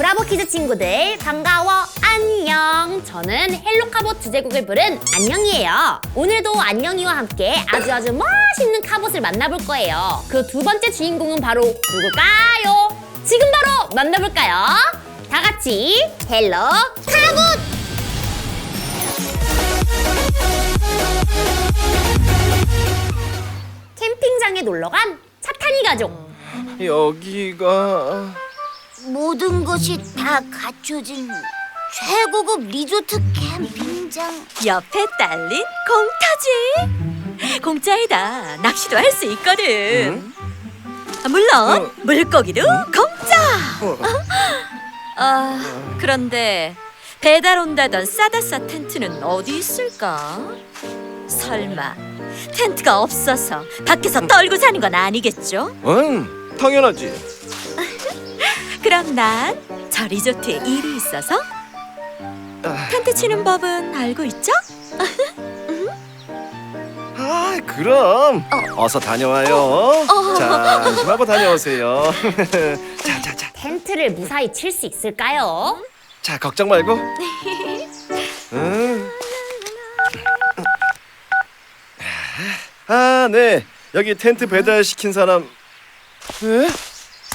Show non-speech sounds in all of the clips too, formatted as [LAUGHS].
브라보 키즈 친구들 반가워 안녕. 저는 헬로카봇 주제곡을 부른 안녕이에요. 오늘도 안녕이와 함께 아주 아주 멋있는 카봇을 만나볼 거예요. 그 두 번째 주인공은 바로 누굴까요? 지금 바로 만나볼까요? 다 같이 헬로 카봇! 캠핑장에 놀러간 차타니 가족. 여기가 모든 것이 다 갖춰진 최고급 리조트 캠핑장. 옆에 딸린 공터지. 공짜이다. 낚시도 할 수 있거든. 아, 물론 어. 물고기도 공짜. 어, 아 그런데 배달 온다던 싸다싸 텐트는 어디 있을까? 설마 텐트가 없어서 밖에서 떨고 자는 건 아니겠죠? 응 당연하지 그럼 난 저 리조트에 일이 있어서? 아, 텐트 치는 법은 알고 있죠? 아 그럼. 어서 다녀와요. 자 안심하고 다녀오세요. [LAUGHS] 자자자. 텐트를 무사히 칠 수 있을까요? 자 걱정 말고. 응. 아네. 여기 텐트 배달 시킨 사람. 에?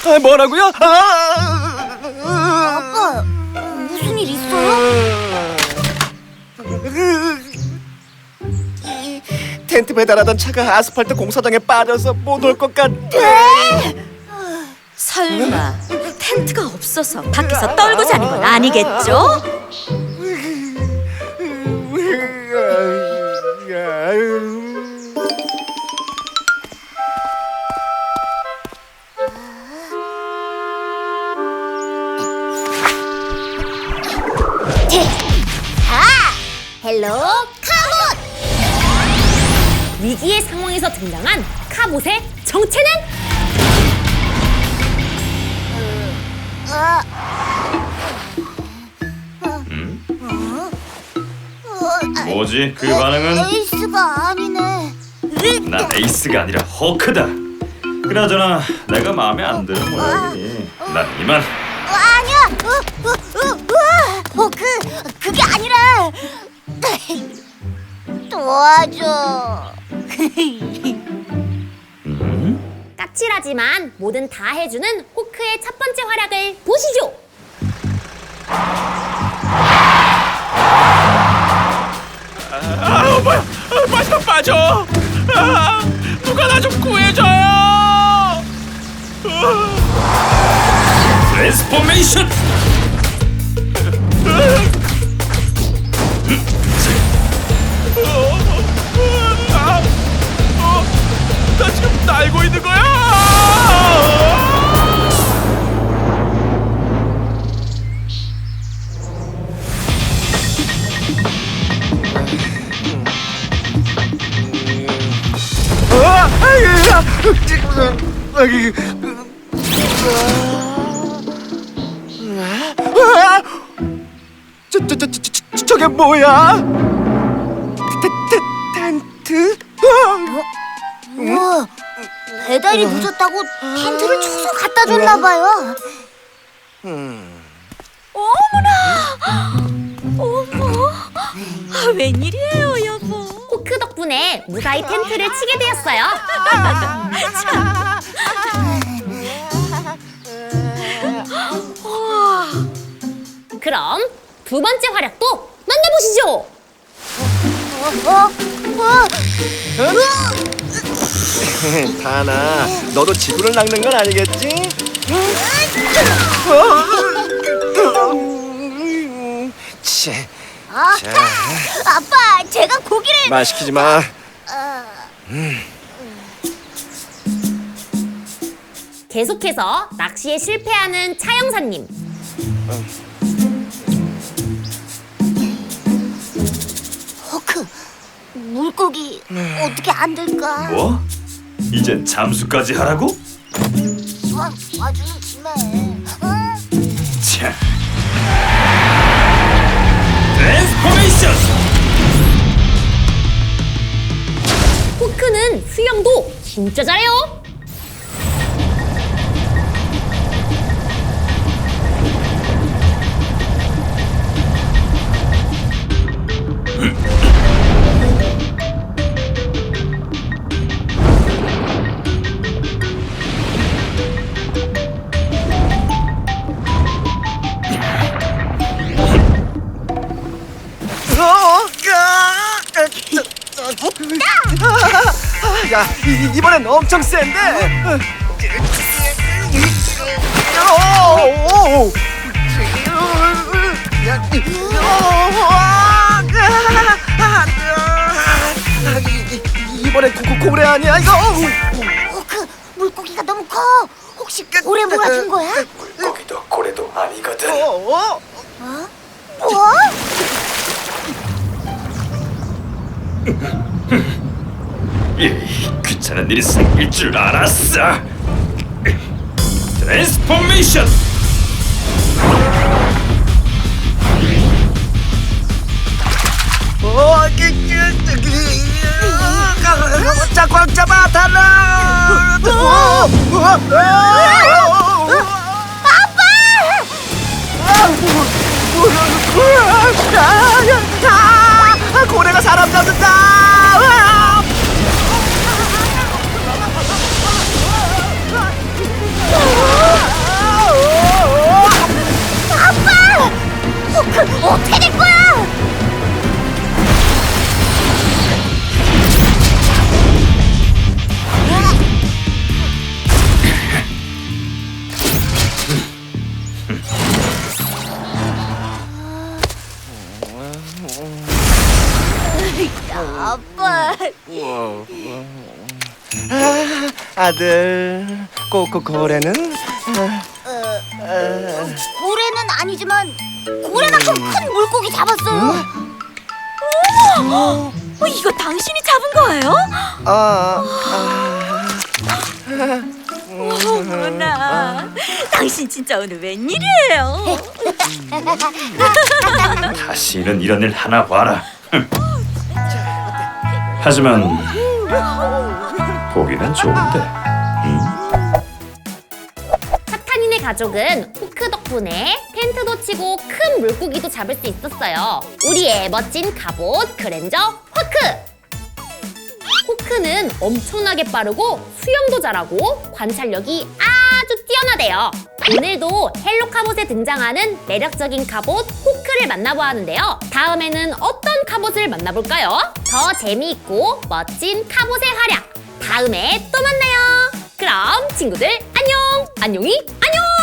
아 뭐라고요? 아! 아빠, 무슨 일 있어요? 이 텐트 배달하던 차가 아스팔트 공사장에 빠져서 못 올 것 같아. 설마 텐트가 없어서 밖에서 떨고 자는 건 아니겠죠? 위기의 상황에서 등장한 카봇의 정체는? 아. 뭐지 그 반응은? 에이스가 아니네. 난 에이스가 아니라 호크다. 그나저나 내가 마음에 안 드는 모양이니 난 이만. 어, 아니야. 어, 어, 어, 어, 어, 그 그게 아니라 [LAUGHS] 도와줘. 음? 까칠하지만 뭐든 다 해주는 호크의 첫 번째 활약을 보시죠. 아 뭐야? 아, 빠져 빠져. 아, 누가 나 좀 구해줘요. 트랜스포메이션. 저, 저, 저, 저, 저, 저게 뭐야? 텐트? 아! 배달이 늦었다고 텐트를 쳐서 갖다 줬나 봐요. [GASPS] 어머, 아, 웬일이에요, 여보? 호크 덕분에 무사히 텐트를 치게 되었어요. [LAUGHS] 그럼 두 번째 활약도 만나보시죠. [LAUGHS] 다나, 너도 지구를 낚는 건 아니겠지? [LAUGHS] 치, 아, 자, 아빠, 제가 고기를 말 시키지 마. 계속해서 낚시에 실패하는 차영사님. 호크 물고기 어떻게 안 될까? 뭐? 이젠 잠수까지 하라고? 와, 와주는 김에. 응? 차. 트랜스포메이션. 호크는 수영도 진짜 잘해요. 야, 이, 이번엔 엄청 센데. 오, 오, 오. 야, 이- 오, 이- 이- 이번엔 고, 고, 고래 아니야 이거? 호크, 물고기가 너무 커. 혹시 고래 몰아준 거야? 거기도 고래도 아니거든. 어, 어? 귀찮은 일이 생길 줄 알았어. 트랜스포메이션. 어, 그, 그, 그, 그! 아빠! 고래가 사람 잡는다! 어떻게 된 거야? 아빠. 아들, 꼬꼬 고래는? 고래는 아니지만 고래만큼 큰 물고기 잡았어요. 어, 이거 당신이 잡은 거예요? 아, 어머나, 당신 진짜 오늘 웬일이에요? [LAUGHS] 다시는 이런 일 하나 봐라. 흠. 하지만 보기는 좋은데. 카타닌의 가족은 호크 덕분에 텐트도 치고 큰 물고기도 잡을 수 있었어요. 우리의 멋진 갑옷 그랜저 호크! 호크는 엄청나게 빠르고 수영도 잘하고 관찰력이 아주 뛰어나대요. 오늘도 헬로 카봇에 등장하는 매력적인 갑옷 호크를 만나보았는데요. 다음에는 어떤 갑옷을 만나볼까요? 더 재미있고 멋진 갑옷의 활약 다음에 또 만나요. 그럼 친구들 안녕! 안녕히 안녕!